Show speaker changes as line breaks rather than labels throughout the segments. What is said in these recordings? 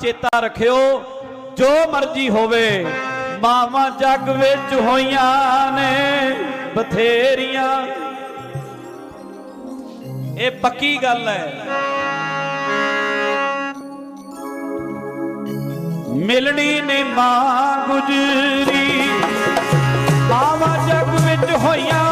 ਚੇਤਾ ਰੱਖਿਓ, ਜੋ ਮਰਜ਼ੀ ਹੋਵੇ, ਮਾਵਾਂ ਜੱਗ ਵਿੱਚ ਹੋਈਆਂ ਨੇ, ਬਥੇਰੀਆਂ। ਇਹ ਪੱਕੀ ਗੱਲ ਹੈ। ਮਿਲਣੀ ਨੇ ਮਾਂ ਗੁਜਰੀ, ਮਾਵਾਂ ਜੱਗ ਵਿੱਚ ਹੋਈਆਂ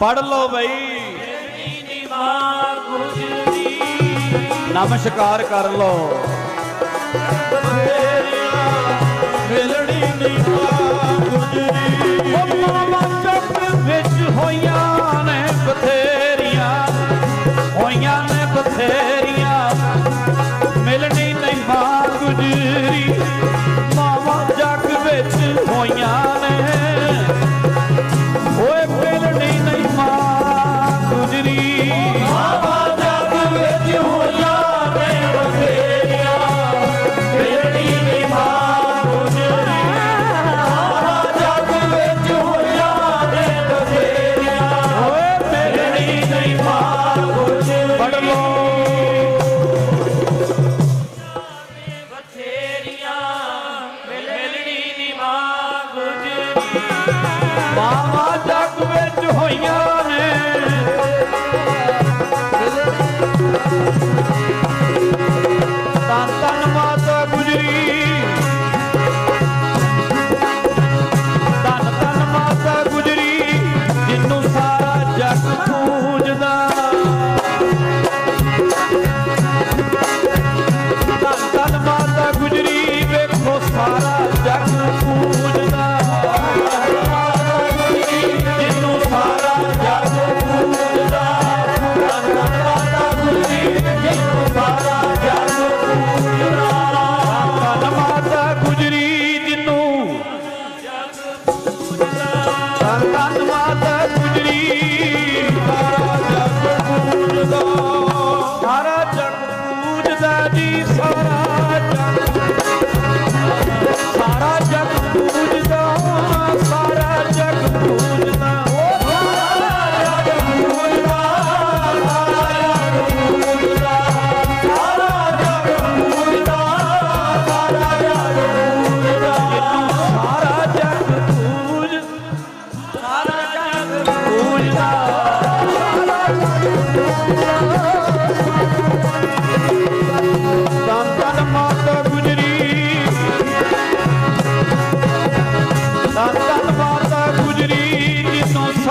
ਪੜ ਲਓ ਬਈ। ਮੇਰੀ ਮਾਂ ਗੁਜਰੀ ਨਮਸਕਾਰ ਕਰ ਲਓ। ਮਾਮਾ ਜੱਗ ਵਿੱਚ ਹੋਈਆਂ।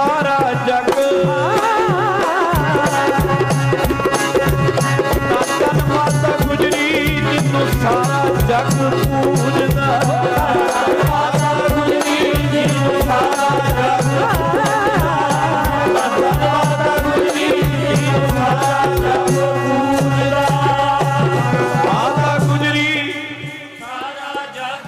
ਸਾਰਾ ਜਗ। ਤਨ ਮਾਤਾ ਗੁਜਰੀ, ਜਿੰਨੂੰ ਸਾਰਾ ਜਗ ਪੂਜਦਾ। ਮਾਤਾ ਗੁਜਰੀ, ਜਿੰਨੂੰ ਸਾਰਾ ਜਗ ਮਾਤਾ ਗੁਜਰੀ ਜਿੰਨੂੰ ਸਾਰਾ ਜਗ ਪੂਜਦਾ। ਮਾਤਾ ਗੁਜਰੀ ਸਾਰਾ ਜਗ